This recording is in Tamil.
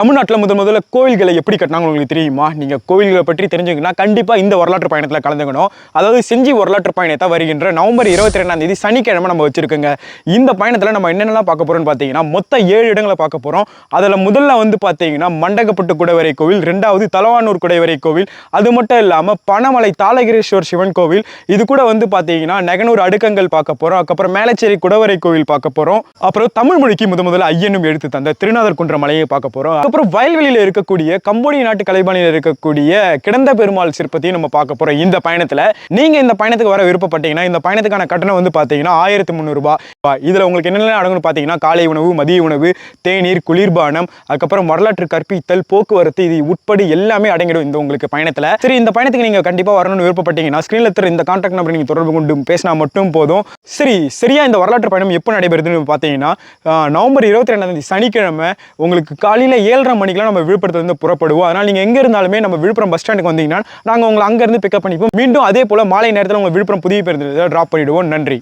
தமிழ்நாட்டில் முதல் முதல்ல கோவில்களை எப்படி கட்டினாங்க உங்களுக்கு தெரியுமா? நீங்கள் கோவில்களை பற்றி தெரிஞ்சுக்கணும்னா கண்டிப்பாக இந்த வரலாற்று பயணத்தில் கலந்துக்கணும். அதாவது செஞ்சி வரலாற்று பயணத்தை வருகின்ற நவம்பர் இருபத்தி ரெண்டாம் தேதி சனிக்கிழமை நம்ம வச்சுருக்கோங்க. இந்த பயணத்தில் நம்ம என்னென்னலாம் பார்க்க போகிறோம்னு பார்த்தீங்கன்னா மொத்த ஏழு இடங்களை பார்க்க போகிறோம் அதில் முதல்ல வந்து பார்த்தீங்கன்னா மண்டகப்பட்டு குடைவரை கோவில் ரெண்டாவது தலவானூர் குடைவரை கோவில் அது மட்டும் இல்லாமல் பனமலை தாளகிரீஸ்வர் சிவன் கோவில் இது கூட வந்து பார்த்தீங்கன்னா நெகனூர் அடுக்கங்கள் பார்க்க போகிறோம் அதுக்கப்புறம் மேலச்சேரி குடவரை கோவில் பார்க்க போகிறோம் அப்புறம் தமிழ் மொழிக்கு முத முதல்ல ஐயனும் எடுத்து தந்த திருநாதர் குன்ற மலையை பார்க்க போகிறோம் அதுக்கப்புறம் வயல்வெளியில் இருக்கக்கூடிய கம்போடிய நாட்டு கலைபாணியில் இருக்கக்கூடிய கிடந்த பெருமாள் சிற்பத்தையும் நம்ம பார்க்க போகிறோம் இந்த பயணத்தில். நீங்கள் இந்த பயணத்துக்கு வர விருப்பப்பட்டீங்கன்னா இந்த பயணத்துக்கான கட்டணம் வந்து பார்த்தீங்கன்னா ஆயிரத்தி முந்நூறுபா இதில் உங்களுக்கு என்னென்ன அடங்கணும் பார்த்தீங்கன்னா காலை உணவு மதிய உணவு தேநீர் குளிர்பானம் அதுக்கப்புறம் வரலாற்று கற்பித்தல் போக்குவரத்து இது உட்படி எல்லாமே அடங்கிடும் இந்த உங்களுக்கு பயணத்தில். சரி இந்த பயணத்துக்கு நீங்கள் கண்டிப்பாக வரணும்னு விருப்பப்பட்டீங்கன்னா ஸ்க்ரீனில் இந்த கான்டாக்ட் நம்பர் நீங்கள் தொடர்பு கொண்டு பேசினா மட்டும் போதும். சரி சரியா இந்த வரலாற்று பயணம் எப்போ நடைபெறுதுன்னு பார்த்தீங்கன்னா நவம்பர் இருபத்தி ரெண்டாம் தேதி சனிக்கிழமை உங்களுக்கு காலையில் ஏழரை மணிக்கெலாம் நம்ம விழுப்புரத்துலேருந்து புறப்படுவோம். அதனால் நீங்கள் எங்கே இருந்தாலுமே நம்ம விழுப்புரம் பஸ் ஸ்டாண்டுக்கு வந்தீங்கன்னா நாங்கள் உங்களை அங்கேருந்து பிக்கப் பண்ணிப்போம். மீண்டும் அதே போல் மாலை நேரத்தில் உங்களை விழுப்புரம் புதிய பேருந்து ட்ராப் பண்ணிவிடுவோம் நன்றி.